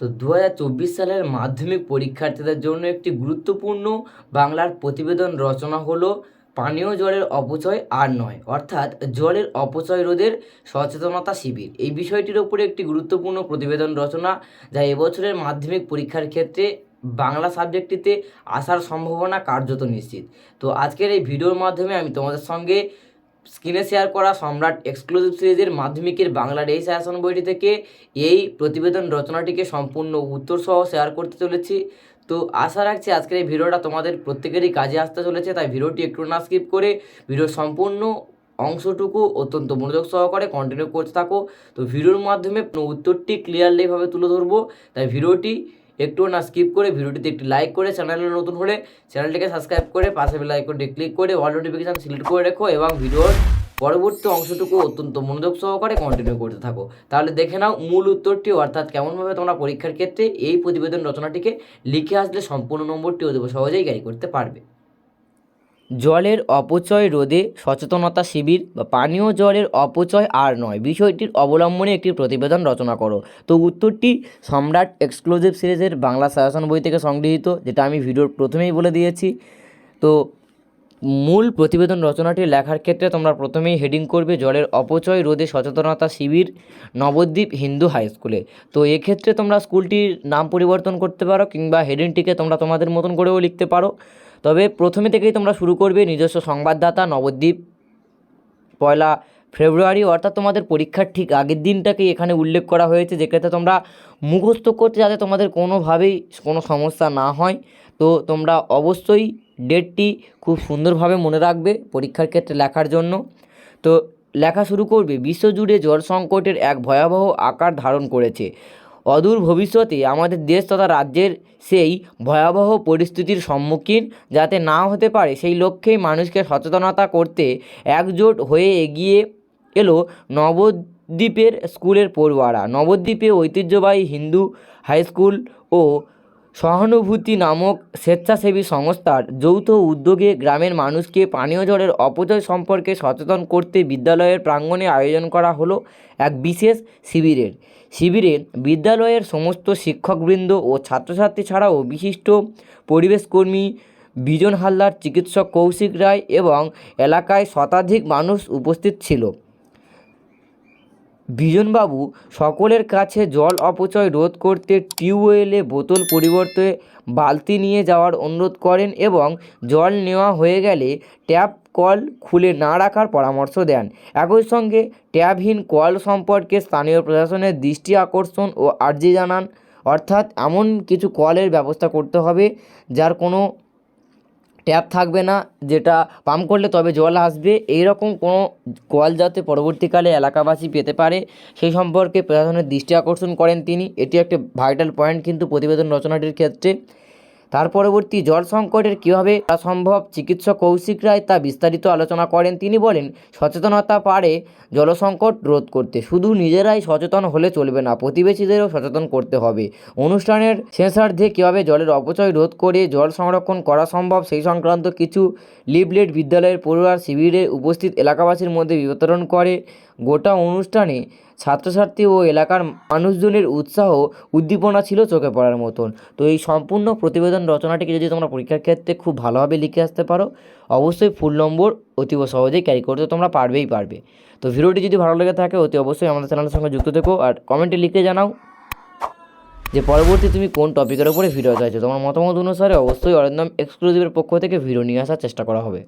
তো দু হাজার চব্বিশ সালের মাধ্যমিক পরীক্ষার্থীদের জন্য একটি গুরুত্বপূর্ণ বাংলার প্রতিবেদন রচনা হলো পানীয় জলের অপচয় আর নয়, অর্থাৎ জলের অপচয় রোধের সচেতনতা শিবির। এই বিষয়টির ওপরে একটি গুরুত্বপূর্ণ প্রতিবেদন রচনা, যা এবছরের মাধ্যমিক পরীক্ষার ক্ষেত্রে বাংলা সাবজেক্টটিতে আসার সম্ভাবনা কার্যত নিশ্চিত। তো আজকের এই ভিডিওর মাধ্যমে আমি তোমাদের সঙ্গে স্ক্রিনে শেয়ার করা সম্রাট এক্সক্লুসিভ সিরিজের মাধ্যমিকের বাংলার এই শাসন বইটি থেকে এই প্রতিবেদন রচনাটিকে সম্পূর্ণ উত্তর সহ শেয়ার করতে চলেছি। তো আশা রাখছি আজকের এই ভিডিওটা তোমাদের প্রত্যেকেরই কাজে আসতে চলেছে, তাই ভিডিওটি একটু না স্কিপ করে ভিডিওর সম্পূর্ণ অংশটুকু অত্যন্ত মনোযোগ সহকারে কন্টিনিউ করতে থাকো। তো ভিডিওর মাধ্যমে উত্তরটি ক্লিয়ারলিভাবে তুলে ধরবো, তাই ভিডিওটি একটু না স্কিপ করে ভিডিওটিতে একটি লাইক করে চ্যানেলে নতুন হলে চ্যানেলটিকে সাবস্ক্রাইব করে পাশে বেল আইকনটি ক্লিক করে অল নোটিফিকেশান সিলেক্ট করে রেখো এবং ভিডিওর পরবর্তী অংশটুকু অত্যন্ত মনোযোগ সহকারে কন্টিনিউ করতে থাকো। তাহলে দেখে নাও মূল উত্তরটি, অর্থাৎ কেমনভাবে তোমরা পরীক্ষার ক্ষেত্রে এই প্রতিবেদন রচনাটিকে লিখে আসলে সম্পূর্ণ নম্বরটি অতি সহজেই ক্যারি করতে পারবে। জলের অপচয় রোধে সচেতনতা শিবির বা পানীয় জলের অপচয় আর নয়। বিষয়টির অবলম্বনে একটি প্রতিবেদন রচনা করো। তো উত্তরটি সম্রাট এক্সক্লুসিভ সিরিজের বাংলা সাজেশন বই থেকে সংগৃহীত, যেটা আমি ভিডিওর প্রথমেই বলে দিয়েছি। তো মূল প্রতিবেদন রচনাটি লেখার ক্ষেত্রে তোমরা প্রথমেই হেডিং করবে জলের অপচয় রোধে সচেতনতা শিবির নবদ্বীপ হিন্দু হাই স্কুলে। তো এক্ষেত্রে তোমরা স্কুলটির নাম পরিবর্তন করতে পারো কিংবা হেডিংটিকে তোমরা তোমাদের মতন করেও লিখতে পারো। তবে প্রথমে থেকেই তোমরা শুরু করবে নিজস্ব সংবাদদাতা নবদ্বীপ। পয়লা ফেব্রুয়ারি, অর্থাৎ তোমাদের পরীক্ষার ঠিক আগের দিনটাকেই এখানে উল্লেখ করা হয়েছে যেক্ষেত্রে তোমরা মুখস্থ করতে যাতে তোমাদের কোনোভাবেই কোনো সমস্যা না হয়। তো তোমরা অবশ্যই ডেটটি খুব সুন্দরভাবে মনে রাখবে পরীক্ষার ক্ষেত্রে লেখার জন্য। তো লেখা শুরু করবে, বিশ্বজুড়ে জল সংকটের এক ভয়াবহ আকার ধারণ করেছে। অদূর ভবিষ্যতে আমাদের দেশ তথা রাজ্যের সেই ভয়াবহ পরিস্থিতির সম্মুখীন যাতে না হতে পারে, সেই লক্ষ্যেই মানুষকে সচেতনতা করতে একজোট হয়ে এগিয়ে এলো নবদ্বীপের স্কুলের পড়ুয়ারা। নবদ্বীপে ঐতিহ্যবাহী হিন্দু হাই স্কুল ও সহানুভূতি নামক স্বেচ্ছাসেবী সংস্থার যৌথ উদ্যোগে গ্রামের মানুষকে পানীয় জলের অপচয় সম্পর্কে সচেতন করতে বিদ্যালয়ের প্রাঙ্গণে আয়োজন করা হলো এক বিশেষ শিবিরের। শিবিরে বিদ্যালয়ের সমস্ত শিক্ষকবৃন্দ ও ছাত্রছাত্রী ছাড়াও বিশিষ্ট পরিবেশকর্মী বিজন হালদার, চিকিৎসক কৌশিক রায় এবং এলাকায় শতাধিক মানুষ উপস্থিত ছিল। বিজনবাবু সকলের কাছে জল অপচয় রোধ করতে টিউবওয়েলে বোতল পরিবর্তে বালতি নিয়ে যাওয়ার অনুরোধ করেন এবং জল নেওয়া হয়ে গেলে ট্যাপ কল খুলে না রাখার পরামর্শ দেন। একই সঙ্গে ট্যাপহীন কল সম্পর্কে স্থানীয় প্রশাসনের দৃষ্টি আকর্ষণ ও আর্জি জানান। অর্থাৎ এমন কিছু কলের ব্যবস্থা করতে হবে যার কোনো ট্যাপ থাকবে না, যেটা পাম্প করলে তবে জল আসবে। এই রকম কোনো কল যাতে পরবর্তীকালে এলাকাবাসী পেতে পারে সেই সম্পর্কে প্রশাসনের দৃষ্টি আকর্ষণ করেন তিনি। এটি একটি ভাইটাল পয়েন্ট কিন্তু প্রতিবেদন রচনাটির ক্ষেত্রে। তার পরবর্তী জল সংকটের কীভাবে সম্ভব? চিকিৎসক কৌশিক রায় তা বিস্তারিত আলোচনা করেন। তিনি বলেন, সচেতনতা পারে জলসংকট রোধ করতে। শুধু নিজেরাই সচেতন হলে চলবে না, প্রতিবেশীদেরও সচেতন করতে হবে। অনুষ্ঠানের শেষার্ধে কীভাবে জলের অপচয় রোধ করে জল সংরক্ষণ করা সম্ভব সেই সংক্রান্ত কিছু লিফলেট বিদ্যালয়ের পড়ুয়ার শিবিরে উপস্থিত এলাকাবাসীর মধ্যে বিতরণ করে। গোটা অনুষ্ঠানে ছাত্রছাত্রী ও এলাকার মানুষজনের উৎসাহ উদ্দীপনা ছিল চোখে পড়ার মতন। তো এই সম্পূর্ণ প্রতিবেদন রচনাটিকে যদি তোমরা পরীক্ষার ক্ষেত্রে খুব ভালোভাবে লিখে আসতে পারো, অবশ্যই ফুল নম্বর অতীব সহজেই ক্যারি করতে তোমরা পারবেই পারবে। তো ভিডিওটি যদি ভালো লেগে থাকে, অতি অবশ্যই আমাদের চ্যানেলের সঙ্গে যুক্ত থেকো আর কমেন্টে লিখে জানাও যে পরবর্তী তুমি কোন টপিকের ওপরে ভিডিও চাইছো। তোমার মতামত অনুসারে অবশ্যই অরিন্দম এক্সক্লুসিভের পক্ষ থেকে ভিডিও নিয়ে আসার চেষ্টা করা হবে।